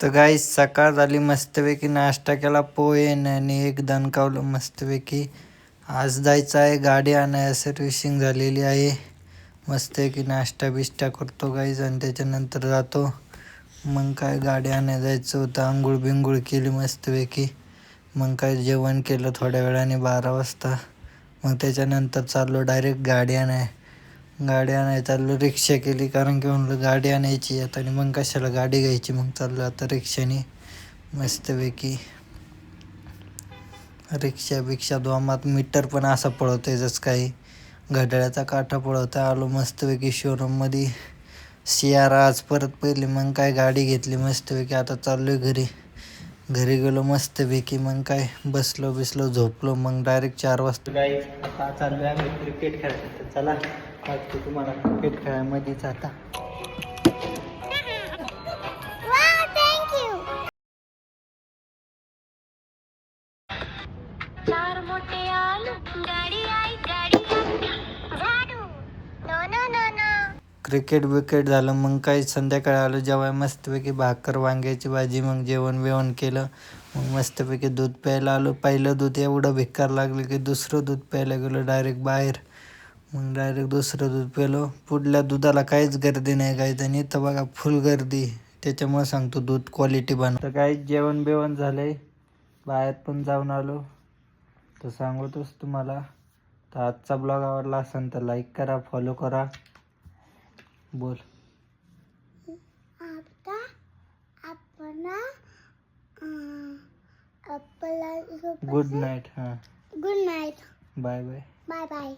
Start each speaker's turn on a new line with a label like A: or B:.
A: तर गाई सकाळ झाली मस्तपैकी नाश्ता केला पोहे आणि एक दणकावलं मस्तपैकी. आज जायचं आहे गाडी आणाय सर्व्हिसिंग झालेली आहे. मस्तपैकी नाश्ता बिष्टा करतो गाईज आणि त्याच्यानंतर जातो. मग काय गाडी आणाय जायचं होतं आंघोळ बिंघोळ केली मस्तपैकी. मग काय जेवण केलं थोड्या वेळाने बारा वाजता. मग त्याच्यानंतर चाललो डायरेक्ट गाडी आणाय गाडी आणायला चाललो रिक्षा केली. कारण की म्हणलं गाडी आणायची आता आणि मग कशाला गाडी घ्यायची? मग चाललो आता रिक्षाने. मस्तपैकी. रिक्षा बिक्षा दोमात मीटर पण असा पळवतोय जसं काही. घड्याळाचा काठा पळवता आलो मस्तपैकी शोरूममध्ये सियारा आज परत पहिली मग काय गाडी घेतली मस्तपैकी. आता चाललोय घरी. घरी गेलो मस्तपैकी मग काय बसलो बिसलो झोपलो मग डायरेक्ट चार वाजता. काय आता चाललोय आम्ही क्रिकेट खेळायला. चला वाटतं तुम्हाला क्रिकेट खेळामध्येच आता.
B: चार मोठे आलू गाडी
A: क्रिकेट विकेट झालं मग काही संध्याकाळी आलो जेव्हा मस्तपैकी भाकर वांग्याची भाजी मग जेवण बिवण केलं मग मस्तपैकी दूध प्यायला आलो. पहिलं दूध एवढं भिकार लागलं की दुसरं दूध प्यायला गेलो डायरेक्ट बाहेर. मग डायरेक्ट दुसरं दूध प्यालो पुढल्या दुधाला काहीच गर्दी नाही काय त्यांनी तर बघा फुल गर्दी. त्याच्यामुळे सांगतो दूध क्वालिटी बनव. तर काही जेवण बिवण झालंय. बाहेर पण जाऊन आलो. तर सांगतोच तुम्हाला. तर आजचा ब्लॉग आवडला असेल तर लाईक करा फॉलो करा. बोल.
B: आता आपण आपला
A: गुड नाईट हां.
B: Good night
A: bye bye
B: bye bye